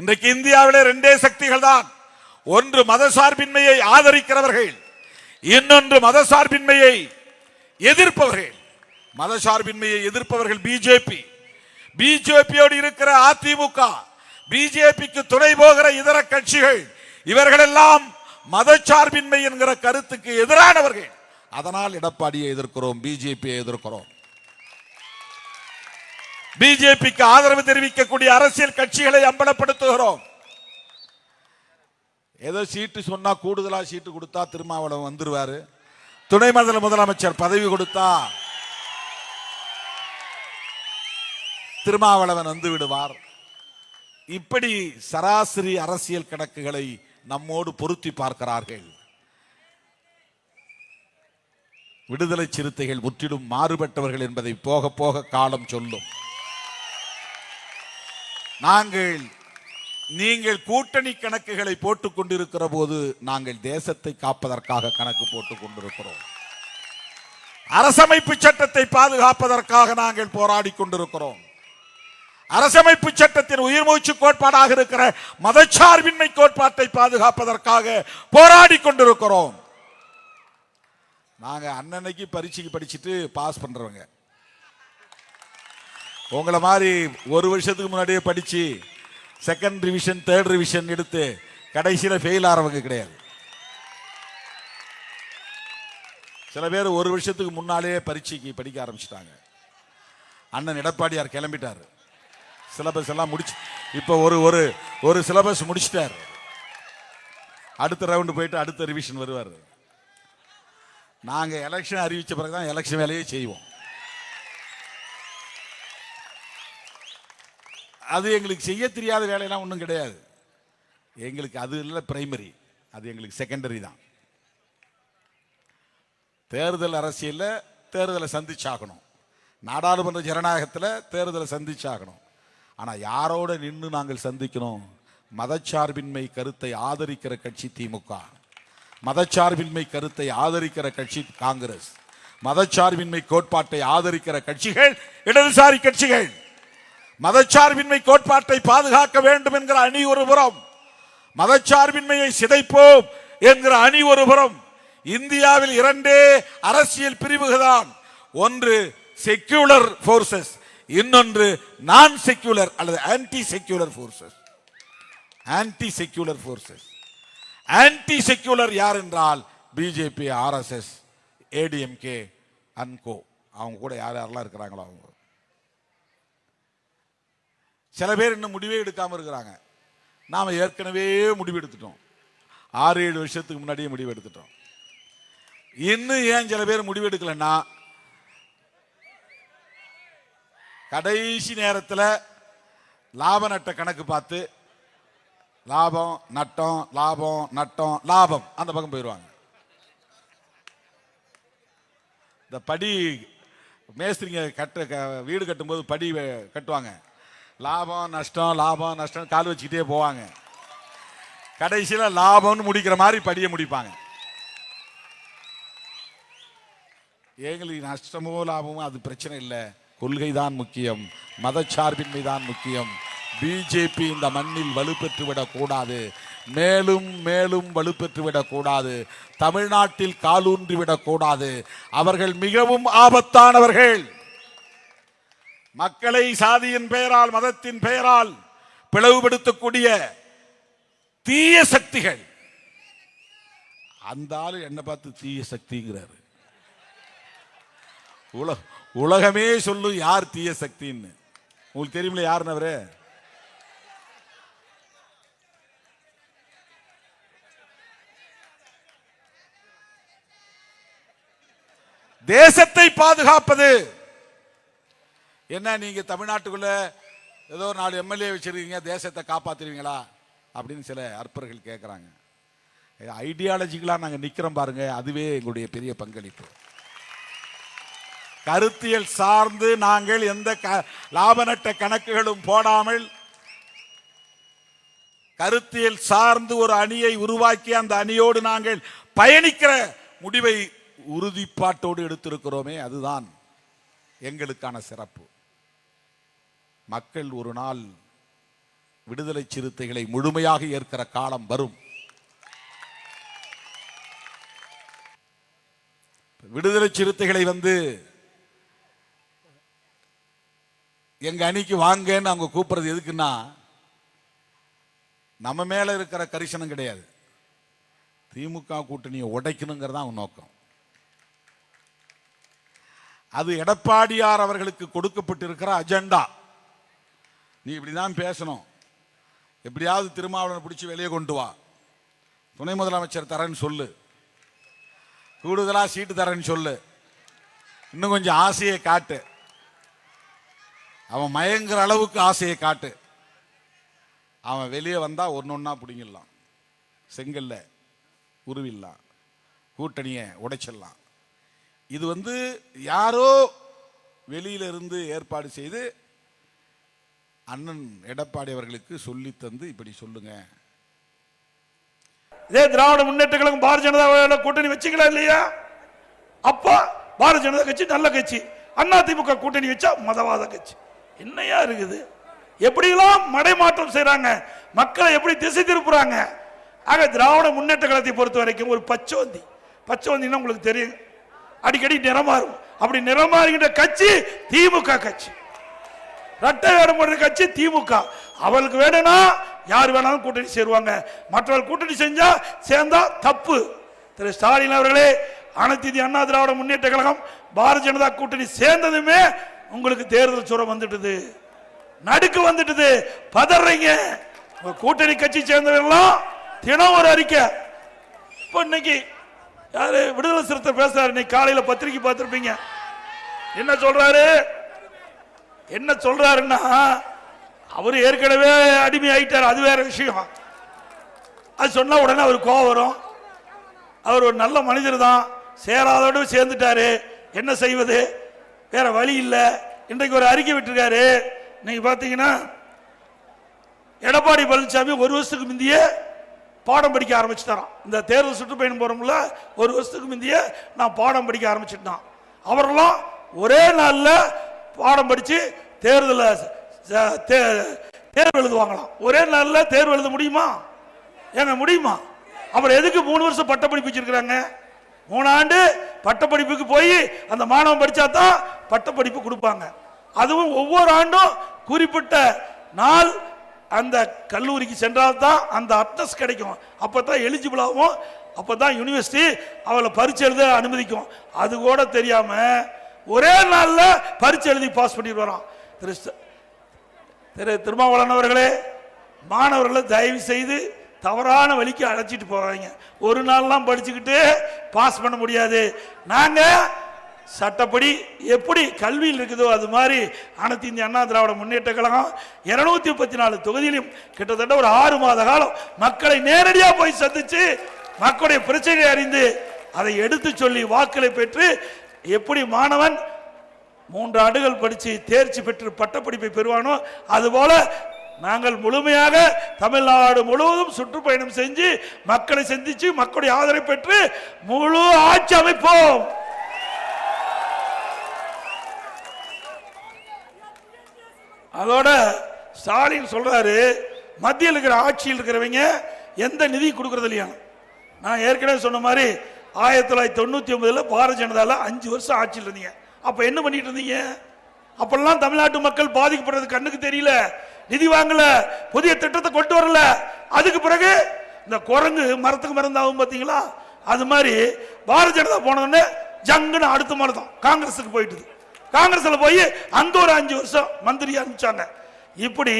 இன்றைக்கு இந்தியாவிலே ரெண்டே சக்திகள் தான் ஒன்று மதசார்பின்மையை ஆதரிக்கிறவர்கள் இன்னொன்று மதசார்பின்மையை எதிர்ப்பவர்கள். மதசார்பின்மையை எதிர்ப்பவர்கள் பிஜேபி. பிஜேபியோடு இருக்கிற அதிமுக பிஜேபிக்கு துணை போகிற இதர கட்சிகள் இவர்களெல்லாம் மதச்சார்பின்மை என்கிற கருத்துக்கு எதிரானவர்கள். அதனால் எடப்பாடியை எதிர்க்கிறோம் பிஜேபியை எதிர்க்கிறோம். பிஜேபிக்கு ஆதரவு தெரிவிக்கக்கூடிய அரசியல் கட்சிகளை அம்பலப்படுத்துகிறோம். ஏதோ சீட்டு சொன்னா கூடுதலா சீட்டு கொடுத்தா திருமாவளவன் வந்துருவாரு. துணை முதல் முதலமைச்சர் பதவி கொடுத்தா திருமாவளவன் வந்து விடுவார். இப்படி சராசரி அரசியல் கணக்குகளை நம்மோடு பொருத்தி பார்க்கிறார்கள். விடுதலை சிறுத்தைகள் முற்றிலும் மாறுபட்டவர்கள் என்பதை போக போக காலம் சொல்லும். நாங்கள் நீங்கள் கூட்டணி கணக்குகளை போட்டுக் கொண்டிருக்கிற போது நாங்கள் தேசத்தை காப்பதற்காக கணக்கு போட்டுக் கொண்டிருக்கிறோம். அரசமைப்பு சட்டத்தை பாதுகாப்பதற்காக நாங்கள் போராடி கொண்டிருக்கிறோம். அரசமைப்பு சட்டத்தின் உயிர்மூச்சு கோட்பாடாக இருக்கிற மதச்சார்பின்மை கோட்பாட்டை பாதுகாப்பதற்காக போராடி கொண்டிருக்கிறோம். நாங்கள் அன்னன்னைக்கு பரீட்சைக்கு படிச்சுட்டு பாஸ் பண்றவங்க. உங்களை மாதிரி ஒரு வருஷத்துக்கு முன்னாடியே படித்து செகண்ட் ரிவிஷன் தேர்ட் ரிவிஷன் எடுத்து கடைசியில் ஃபெயில் ஆகிறவங்க கிடையாது. சில பேர் ஒரு வருஷத்துக்கு முன்னாலே பரீட்சைக்கு படிக்க ஆரம்பிச்சிட்டாங்க. அண்ணன் எடப்பாடியார் கிளம்பிட்டார். சிலபஸ் எல்லாம் முடிச்சு இப்போ ஒரு ஒரு ஒரு சிலபஸ் முடிச்சிட்டார். அடுத்த ரவுண்டு போயிட்டு அடுத்த ரிவிஷன் வருவார். நாங்கள் எலெக்ஷன் அறிவித்த பிறகு தான் எலெக்ஷன் வேலையே செய்வோம். அது எங்களுக்கு செய்ய தெரியாத வேலையெல்லாம் ஒன்றும் கிடையாது. எங்களுக்கு அது இல்லை பிரைமரி அது எங்களுக்கு செகண்டரி தான். தேர்தல் அரசியலில் தேர்தலை சந்திச்சாகணும். நாடாளுமன்ற ஜனநாயகத்தில் தேர்தலை சந்திச்சாகணும். ஆனால் யாரோட நின்று நாங்கள் சந்திக்கணும்? மதச்சார்பின்மை கருத்தை ஆதரிக்கிற கட்சி திமுக. மதச்சார்பின்மை கருத்தை ஆதரிக்கிற கட்சி காங்கிரஸ். மதச்சார்பின்மை கோட்பாட்டை ஆதரிக்கிற கட்சிகள் இடதுசாரி கட்சிகள். மதச்சார்பின்மை கோட்பாட்டை பாதுகாக்க வேண்டும் என்கிற அணி ஒரு புறம். மதச்சார்பின்மையை சிதைப்போம் என்கிற அணி ஒரு புறம். இந்தியாவில் இரண்டே அரசியல் பிரிவுகள் ஒன்று செக்யூலர் போர்சஸ் இன்னொன்று நான் செக்யூலர் அல்லது anti secular forces anti secular forces anti secular யார் என்றால் பிஜேபி ஆர்எஸ்எஸ் ஏடிஎம்கே அன்கோ அவங்க கூட யார் யாரெல்லாம் இருக்கிறாங்களோ அவங்க. சில பேர் இன்னும் முடிவே எடுக்காம இருக்கிறாங்க. நாம ஏற்கனவே முடிவு எடுத்துட்டோம். ஆறு ஏழு வருஷத்துக்கு முன்னாடியே முடிவு எடுத்துட்டோம். இன்னும் ஏன் சில பேர் முடிவு எடுக்கலன்னா கடைசி நேரத்தில் லாப நட்ட கணக்கு பார்த்து லாபம் நட்டம் லாபம் நட்டம் லாபம் அந்த பக்கம் போயிடுவாங்க. இந்த படி மேஸ்திரிங்க கட்ட க- வீடு கட்டும்போது படி கட்டுவாங்க. லாபம் நஷ்டம் லாபம் நஷ்டம் கால் வச்சுக்கிட்டே போவாங்க. கடைசியில் லாபம்னு முடிக்கிற மாதிரி படியை முடிப்பாங்க. எங்களுக்கு நஷ்டமோ லாபமோ அது பிரச்சனை இல்லை. கொள்கை தான் முக்கியம். மதச்சார்பின்மை தான் முக்கியம். பிஜேபி இந்த மண்ணில் வலுப்பெற்று விடக்கூடாது மேலும் மேலும் வலுப்பெற்று விடக்கூடாது தமிழ்நாட்டில் காலூன்றி விடக்கூடாது அவர்கள் மிகவும் ஆபத்தானவர்கள். மக்களை சாதியின் பெயரால் மதத்தின் பெயரால் பிளவுபடுத்தக்கூடிய தீய சக்திகள். அந்த ஆளு என்ன பார்த்து தீய சக்திங்கிறாரு. உலக உலகமே சொல்லும் யார் தீய சக்தின்னு. உங்களுக்கு தெரியுமில்ல யாருன்னு அவரு தேசத்தை பாதுகாப்பது. என்ன நீங்கள் தமிழ்நாட்டுக்குள்ளே ஏதோ ஒரு நாலு எம்எல்ஏ வச்சுருக்கீங்க தேசத்தை காப்பாற்றுவீங்களா அப்படின்னு சில அற்பர்கள் கேட்குறாங்க ஐடியாலஜிக்கலாக நாங்கள் நிற்கிறோம் பாருங்கள் அதுவே எங்களுடைய பெரிய பங்களிப்பு. கருத்தியல் சார்ந்து நாங்கள் எந்த க- லாப நட்ட கணக்குகளும் போடாமல் கருத்தியல் சார்ந்து ஒரு அணியை உருவாக்கி அந்த அணியோடு நாங்கள் பயணிக்கிற முடிவை உறுதிப்பாட்டோடு எடுத்திருக்கிறோமே அதுதான் எங்களுக்கான சிறப்பு. மக்கள் ஒரு நாள் விடுதலை சிறுத்தைகளை முழுமையாக ஏற்கிற காலம் வரும். விடுதலை சிறுத்தைகளை வந்து எங்க அணிக்கு வாங்கன்னு அவங்க கூப்பிடுறது எதுக்குன்னா நம்ம மேல இருக்கிற கரிசனம் கிடையாது. திமுக கூட்டணியை உடைக்கணுங்கிறது தான் அவங்க நோக்கம். அது எடப்பாடியார் அவர்களுக்கு கொடுக்கப்பட்டிருக்கிற அஜெண்டா. நீ இப்படிதான் பேசணும். எப்படியாவது திருமாவளவனை பிடிச்சி வெளியே கொண்டு வா. துணை முதலமைச்சர் தரேன்னு சொல்லு. கூடுதலாக சீட்டு தரேன்னு சொல்லு. இன்னும் கொஞ்சம் ஆசையை காட்டு. அவன் மயங்குற அளவுக்கு ஆசையை காட்டு. அவன் வெளியே வந்தால் ஒன்று ஒன்றா பிடிங்கிடலாம். செங்கல்ல உருவிடலாம். கூட்டணியை உடைச்சிடலாம். இது வந்து யாரோ வெளியில இருந்து ஏற்பாடு செய்து அண்ணன் எடப்பாடி அவர்களுக்கு சொல்லி தந்து இப்படி சொல்லுங்க. இதே திராவிட முன்னேற்ற கழகம் பாரதிய ஜனதா கூட்டணி வச்சுக்கலாம் இல்லையா? அப்பா பாரதிய ஜனதா கட்சி நல்ல கட்சி. அண்ணா திமுக கூட்டணி வச்சா மதவாத கட்சி. என்னையா இருக்குது? எப்படிலாம் மடைமாற்றம் செய்கிறாங்க மக்களை எப்படி திசை திருப்புறாங்க? ஆக திராவிட முன்னேற்ற கழகத்தை பொறுத்த வரைக்கும் ஒரு பச்சோந்தி. பச்சோந்தின்னா உங்களுக்கு தெரியும். அடிக்கடி நிறமாறும். அப்படி நிறமாறுகின்ற கட்சி திமுக கட்சி. ரெட்டை வேடம் கட்சி திமுக. அவளுக்கு வேணும்னா யார் வேணாலும் கூட்டணி சேருவாங்க. மற்றவர்கள் கூட்டணி செஞ்சா சேர்ந்தா தப்பு. திரு ஸ்டாலின் அவர்களே அனைத்து இந்திய அண்ணா திராவிட முன்னேற்ற கழகம் பாரதிய ஜனதா கூட்டணி சேர்ந்ததுமே உங்களுக்கு தேர்தல் சுரம் வந்துட்டுது. நடுக்கு வந்துட்டுது. பதறீங்க. கூட்டணி கட்சி சேர்ந்தவர்கள்லாம் தினம் ஒரு அறிக்கை. இப்போ இன்னைக்கு யாரு விடுதலை சிறுத்தை பேசுறாரு. இன்னைக்கு காலையில் பத்திரிக்கை பார்த்துருப்பீங்க. என்ன சொல்றாரு? என்ன சொல்றாருன்னா அவர் ஏற்கனவே அடிமை ஆயிட்டார் அது வேற விஷயம். அது சொன்ன உடனே அவர் கோவம் வரும். அவர் ஒரு நல்ல மனிதர் தான் சேராதோடு சேர்ந்துட்டாரு. என்ன செய்வது? வேற வழி இல்லை. இன்றைக்கு ஒரு அறிக்கை விட்டுருக்காரு. இன்னைக்கு பார்த்தீங்கன்னா எடப்பாடி பழனிசாமி ஒரு வருஷத்துக்கு முந்தையே பாடம் படிக்க ஆரம்பிச்சுட்டாராம். இந்த தேர்தல் சுற்றுப்பயணம் போகிறோம்ல ஒரு வருஷத்துக்கு முந்தைய நான் பாடம் படிக்க ஆரம்பிச்சிட்டான். அவரெல்லாம் ஒரே நாளில் பாடம் படித்து தேர்தலில் தேர்வு எழுதுவாங்களாம். ஒரே நாளில் தேர்வு எழுத முடியுமா? ஏங்க முடியுமா? அப்புறம் எதுக்கு மூணு வருஷம் பட்டப்படிப்பு வச்சிருக்கிறாங்க? மூணு ஆண்டு பட்டப்படிப்புக்கு போய் அந்த மாணவன் படித்தா தான் பட்டப்படிப்பு கொடுப்பாங்க. அதுவும் ஒவ்வொரு ஆண்டும் குறிப்பிட்ட நாள் அந்த கல்லூரிக்கு சென்றால் தான் அந்த அட்னஸ் கிடைக்கும். அப்போ தான் எலிஜிபிள் ஆகும் அப்போ தான் யூனிவர்சிட்டி அவளை பரீட்சை எழுத அனுமதிக்கும். அது கூட தெரியாமல் ஒரே நாளில் பரிச்சு எழுதி பாஸ் பண்ணிட்டு வரோம் திரு ஸ்ட- திரு திருமாவளவன் அவர்களே மாணவர்களை தயவு செய்து தவறான வழிக்கு அழைச்சிட்டு போறாங்க ஒரு நாள்லாம் படிச்சுக்கிட்டு பாஸ் பண்ண முடியாது. நாங்கள் சட்டப்படி எப்படி கல்வியில் இருக்குதோ அது மாதிரி அனைத்து இந்திய அண்ணா திராவிட முன்னேற்ற கழகம் இருநூத்தி முப்பத்தி நாலு தொகுதியிலும் கிட்டத்தட்ட ஒரு ஆறு மாத காலம் மக்களை நேரடியாக போய் சந்திச்சு மக்களுடைய பிரச்சனையை அறிந்து அதை எடுத்து சொல்லி வாக்களை பெற்று எப்படி மாணவன் மூன்று ஆண்டுகள் படித்து தேர்ச்சி பெற்று பட்டப்படிப்பை பெறுவானோ அதுபோல நாங்கள் முழுமையாக தமிழ்நாடு முழுவதும் சுற்றுப்பயணம் செஞ்சு மக்களை சந்திச்சு மக்களுடைய ஆதரவை பெற்று முழு ஆட்சி அமைப்போம். அதோட ஸ்டாலின் சொல்றாரு மத்தியில் இருக்கிற ஆட்சியில் இருக்கிறவங்க எந்த நிதி கொடுக்கறது இல்லையா நான் ஏற்கனவே சொன்ன மாதிரி ஆயிரத்தி தொள்ளாயிரத்தி தொண்ணூற்றி ஒன்பதில் பாரதிய ஜனதாவில் அஞ்சு வருஷம் ஆட்சியில் இருந்தீங்க. அப்போ என்ன பண்ணிட்டு இருந்தீங்க? அப்பெல்லாம் தமிழ்நாட்டு மக்கள் பாதிக்கப்படுறது கண்ணுக்கு தெரியல. நிதி வாங்கல. புதிய திட்டத்தை கொண்டு வரல. அதுக்கு பிறகு இந்த குரங்கு மரத்துக்கு மருந்தாகும் பார்த்தீங்களா அது மாதிரி பாரதிய ஜனதா போனோடனே ஜங்குன்னு அடுத்த மரதம் காங்கிரஸுக்கு போயிட்டுது. காங்கிரஸில் போய் அந்த ஒரு அஞ்சு வருஷம் மந்திரி அனுப்பிச்சாங்க இப்படி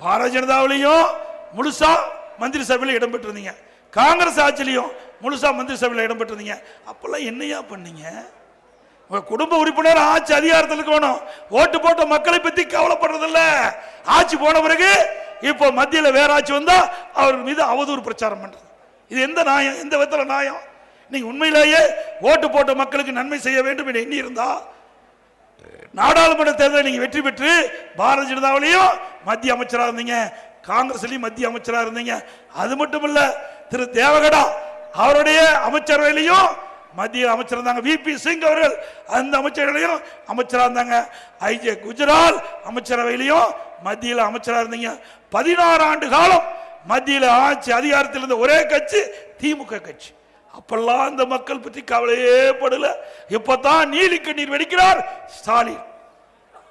பாரதிய ஜனதாவிலையும் முழுசா மந்திரி சபையில் இடம்பெற்றிருந்தீங்க காங்கிரஸ் ஆட்சியிலையும் முழுசா மந்திரி சபையில் இடம் பெற்றிருந்தீங்க அப்போல்லாம் என்னையா பண்ணீங்க? உங்கள் குடும்ப உறுப்பினர் ஆட்சி அதிகாரத்தில் இருக்கணும் ஓட்டு போட்ட மக்களை பற்றி கவலைப்படுறதில்ல. ஆட்சி போன பிறகு இப்போ மத்தியில் வேற ஆட்சி வந்தால் அவர்கள் மீது அவதூறு பிரச்சாரம் பண்ணுறது இது எந்த நியாயம்? எந்த விதத்தில் நியாயம்? நீங்கள் உண்மையிலேயே ஓட்டு போட்ட மக்களுக்கு நன்மை செய்ய வேண்டும் என்று எண்ணி இருந்தா நாடாளுமன்ற தேர்தலில் நீங்கள் வெற்றி பெற்று பாரதிய ஜனதாவிலையும் மத்திய அமைச்சராக இருந்தீங்க. காங்கிரஸ்லையும் மத்திய அமைச்சராக இருந்தீங்க. அது மட்டும் இல்லை திரு தேவகடா அவருடைய அமைச்சரவையிலையும் மத்திய அமைச்சர் இருந்தாங்க. விபி சிங் அவர்கள் அந்த அமைச்சர்களையும் அமைச்சராக இருந்தாங்க. ஐஜே குஜரால் அமைச்சரவையிலையும் மத்தியில் அமைச்சராக இருந்தீங்க. பதினாறு ஆண்டு காலம் மத்தியில் ஆட்சி அதிகாரத்தில் இருந்த ஒரே கட்சி திமுக கட்சி. அப்பெல்லாம் அந்த மக்கள் பற்றி கவலையே படல. இப்பதான் நீலி கண்ணீர் வெடிக்கிறார் ஸ்டாலின்.